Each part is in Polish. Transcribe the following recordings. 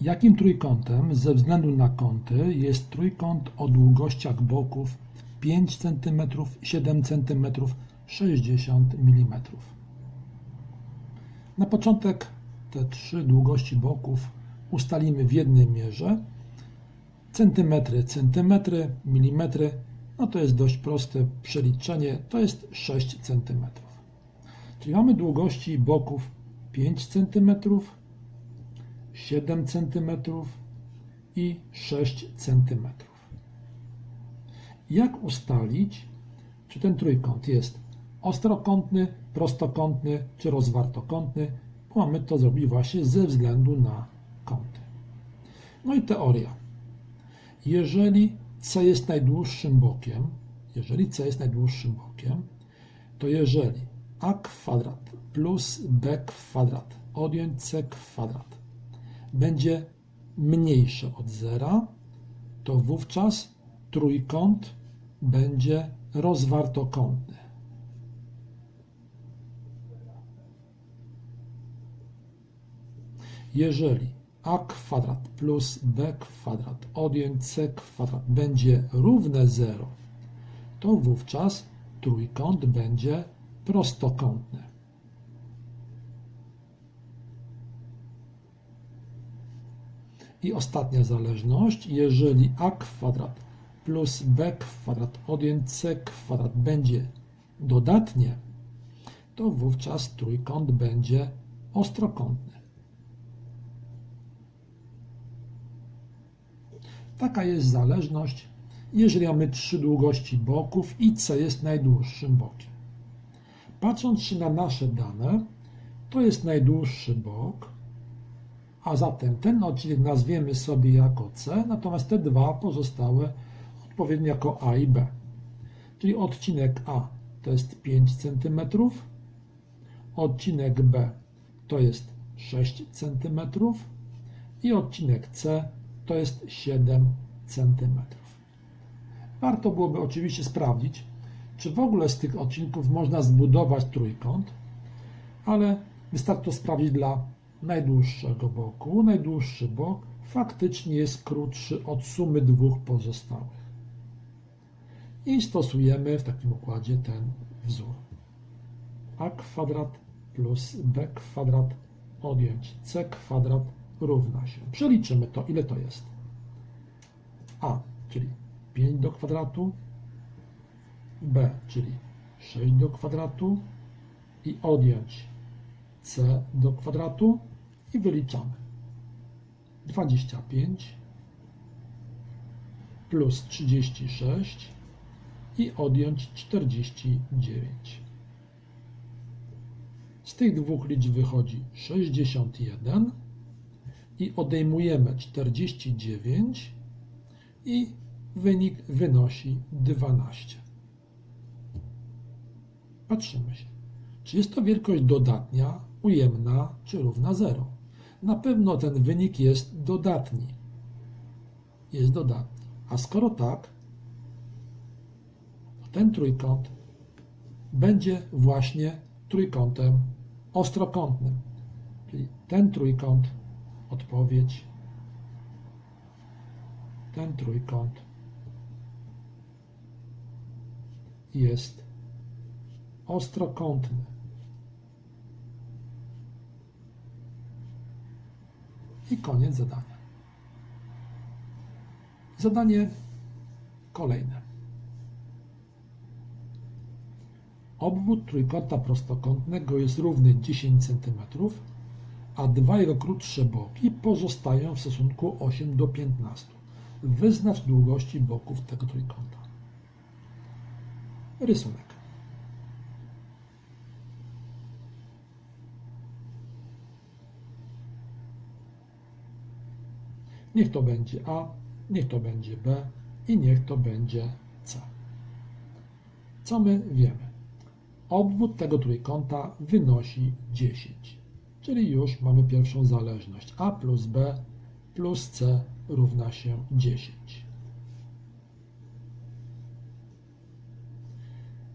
Jakim trójkątem ze względu na kąty jest trójkąt o długościach boków 5 cm, 7 cm, 60 mm? Na początek te trzy długości boków ustalimy w jednej mierze. Centymetry, centymetry, milimetry, no to jest dość proste przeliczenie, to jest 6 cm. Czyli mamy długości boków 5 cm, 7 cm i 6 cm. Jak ustalić, czy ten trójkąt jest ostrokątny, prostokątny czy rozwartokątny? Mamy to zrobić właśnie ze względu na kąty. No i teoria. Jeżeli C jest najdłuższym bokiem, jeżeli C jest najdłuższym bokiem, to jeżeli A kwadrat plus B kwadrat odjąć C kwadrat będzie mniejsze od zera, to wówczas trójkąt będzie rozwartokątny. Jeżeli a kwadrat plus b kwadrat odjąć c kwadrat będzie równe 0, to wówczas trójkąt będzie prostokątny. I ostatnia zależność, jeżeli a kwadrat plus b kwadrat odjąć c kwadrat będzie dodatnie, to wówczas trójkąt będzie ostrokątny. Taka jest zależność, jeżeli mamy trzy długości boków i C jest najdłuższym bokiem. Patrząc się na nasze dane, to jest najdłuższy bok, a zatem ten odcinek nazwiemy sobie jako C, natomiast te dwa pozostałe odpowiednio jako A i B. Czyli odcinek A to jest 5 cm, odcinek B to jest 6 cm i odcinek C to jest 7 cm. Warto byłoby oczywiście sprawdzić, czy w ogóle z tych odcinków można zbudować trójkąt, ale wystarczy to sprawdzić dla najdłuższego boku. Najdłuższy bok faktycznie jest krótszy od sumy dwóch pozostałych. I stosujemy w takim układzie ten wzór. a kwadrat plus b kwadrat odjąć c kwadrat równa się. Przeliczymy to, ile to jest. A, czyli 5 do kwadratu, B, czyli 6 do kwadratu i odjąć C do kwadratu i wyliczamy. 25 plus 36 i odjąć 49. Z tych dwóch liczb wychodzi 61 i odejmujemy 49 i wynik wynosi 12. Patrzymy się. Czy jest to wielkość dodatnia, ujemna czy równa 0? Na pewno ten wynik jest dodatni. Jest dodatni. A skoro tak, ten trójkąt będzie właśnie trójkątem ostrokątnym. Czyli ten trójkąt odpowiedź, ten trójkąt jest ostrokątny. I koniec zadania. Zadanie kolejne. Obwód trójkąta prostokątnego jest równy 10 cm a dwa jego krótsze boki pozostają w stosunku 8 do 15. Wyznacz długości boków tego trójkąta. Rysunek. Niech to będzie A, niech to będzie B i niech to będzie C. Co my wiemy? Obwód tego trójkąta wynosi 10. Czyli już mamy pierwszą zależność. A plus B plus C równa się 10.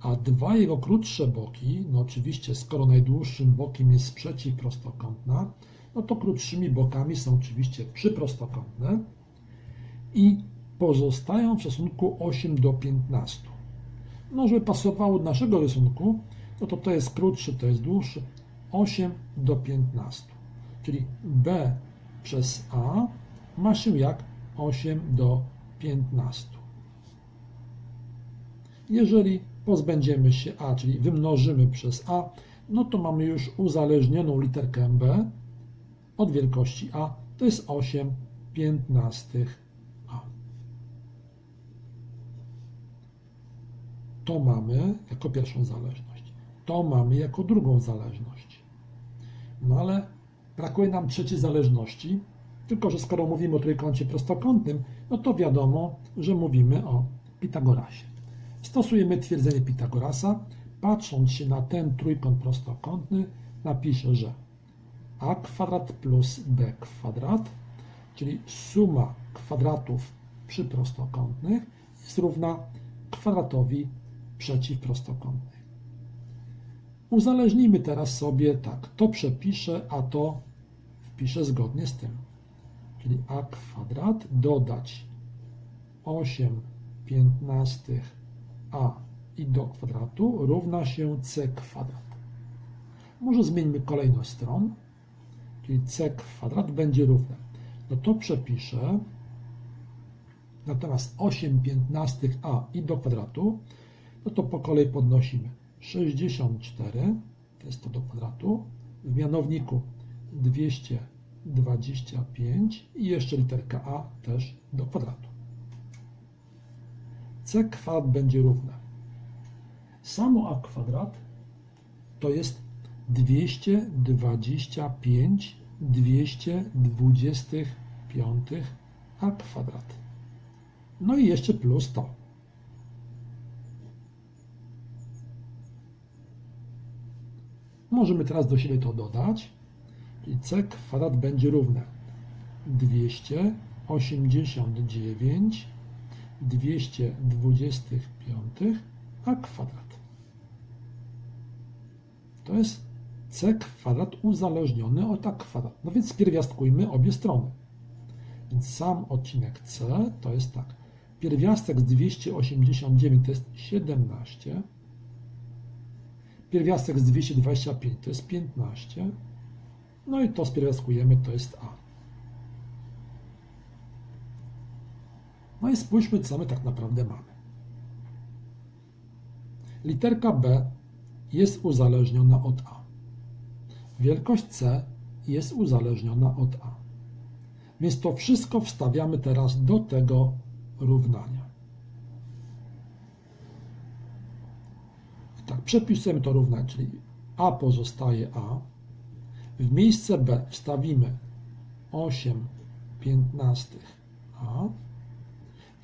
A dwa jego krótsze boki, no oczywiście skoro najdłuższym bokiem jest przeciwprostokątna, no to krótszymi bokami są oczywiście przyprostokątne i pozostają w stosunku 8 do 15. No, żeby pasowało do naszego rysunku, no to to jest krótszy, to jest dłuższy. 8 do 15. Czyli B przez A ma się jak 8 do 15. Jeżeli pozbędziemy się A, czyli wymnożymy przez A, no to mamy już uzależnioną literkę B od wielkości A, to jest 8 piętnastych A. To mamy jako pierwszą zależność. To mamy jako drugą zależność. No ale brakuje nam trzeciej zależności, tylko że skoro mówimy o trójkącie prostokątnym, no to wiadomo, że mówimy o Pitagorasie. Stosujemy twierdzenie Pitagorasa. Patrząc się na ten trójkąt prostokątny, napiszę, że a kwadrat plus b kwadrat, czyli suma kwadratów przyprostokątnych jest równa kwadratowi przeciwprostokątnych. Uzależnijmy teraz sobie tak, to przepiszę, a to wpiszę zgodnie z tym. Czyli a kwadrat dodać 8 piętnastych a i do kwadratu równa się c kwadrat. Może zmieńmy kolejność stron, czyli c kwadrat będzie równe. No to przepiszę, natomiast 8 piętnastych a i do kwadratu, no to po kolei podnosimy 64, to jest to do kwadratu, w mianowniku 225 i jeszcze literka a też do kwadratu c kwadrat będzie równe. Samo a kwadrat to jest 225 225 a kwadrat. No i jeszcze plus to. Możemy teraz do siebie to dodać. I c kwadrat będzie równe 289 225 a kwadrat. To jest c kwadrat uzależniony od a kwadrat. No więc pierwiastkujmy obie strony. Więc sam odcinek c to jest tak. Pierwiastek z 289 to jest 17. Pierwiastek z 225 to jest 15. No i to spierwiastkujemy, to jest a. No i spójrzmy, co my tak naprawdę mamy. Literka B jest uzależniona od A. Wielkość C jest uzależniona od A. Więc to wszystko wstawiamy teraz do tego równania. Tak, przepisujemy to równanie, czyli A pozostaje A. W miejsce B wstawimy 8 piętnastych A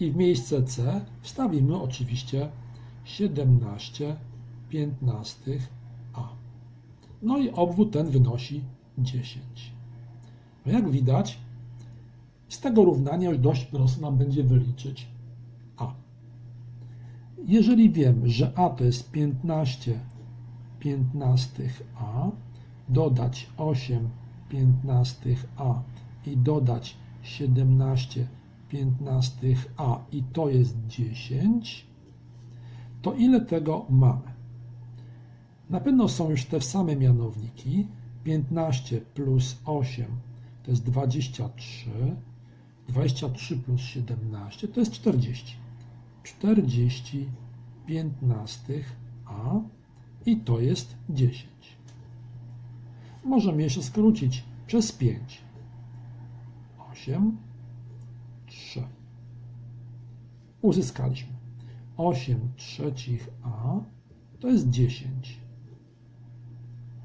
i w miejsce C wstawimy oczywiście 17 piętnastych. No i obwód ten wynosi 10. No jak widać, z tego równania już dość prosto nam będzie wyliczyć A. Jeżeli wiem, że A to jest 15 piętnastych A, dodać 8 piętnastych A i dodać 17 15a i to jest 10, to ile tego mamy? Na pewno są już te same mianowniki. 15 plus 8 to jest 23, 23 plus 17 to jest 40. 40 piętnastych a i to jest 10. Możemy jeszcze skrócić przez 5. 8 3. Uzyskaliśmy 8 trzecich A to jest 10.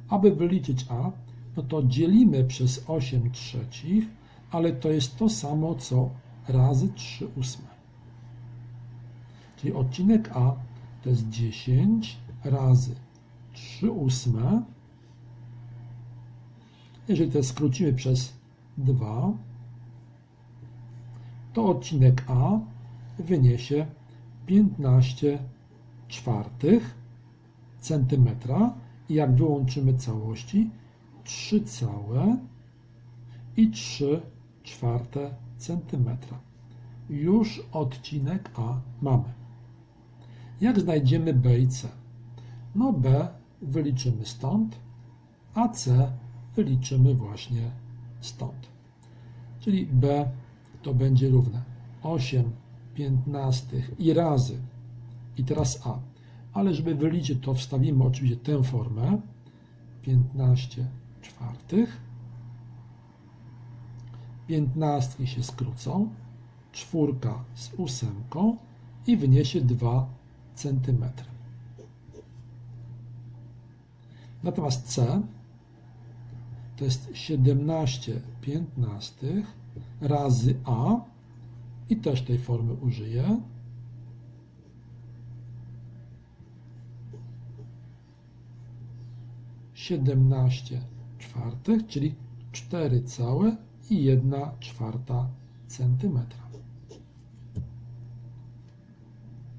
Aby wyliczyć A, no to dzielimy przez 8 trzecich, ale to jest to samo co razy 3 ósme. Czyli odcinek A to jest 10 razy 3 ósme. Jeżeli to skrócimy przez 2, to odcinek A wyniesie 15 czwartych centymetra jak wyłączymy całości 3 całe i 3 czwarte centymetra. Już odcinek A mamy. Jak znajdziemy B i C? No B wyliczymy stąd, a C wyliczymy właśnie stąd. Czyli B to będzie równe 8 piętnastych i razy i teraz A. Ale żeby wyliczyć to wstawimy oczywiście tę formę 15 czwartych. Piętnastki się skrócą, czwórka z ósemką i wyniesie 2 cm. Natomiast C to jest 17 piętnastych razy A i też tej formy użyję. Siedemnaście czwartych, czyli cztery całe i jedna czwarta centymetra.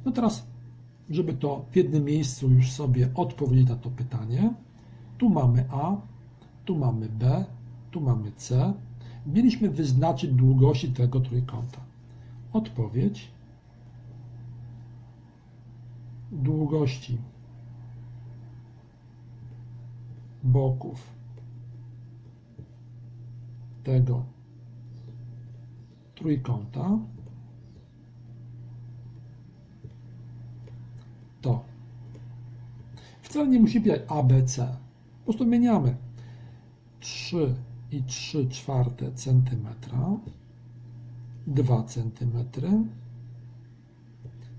No teraz, żeby to w jednym miejscu już sobie odpowiedzieć na to pytanie, tu mamy A, tu mamy B, tu mamy C. Mieliśmy wyznaczyć długości tego trójkąta. Odpowiedź długości boków tego trójkąta. To. Wcale nie musi być ABC. Po prostu mieniamy 3 i 3 czwarte centymetra, 2 centymetry.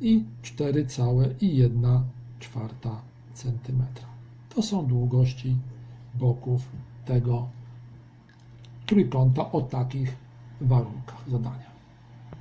I 4 całe i 1 czwarta centymetra. To są długości boków tego trójkąta o takich warunkach zadania.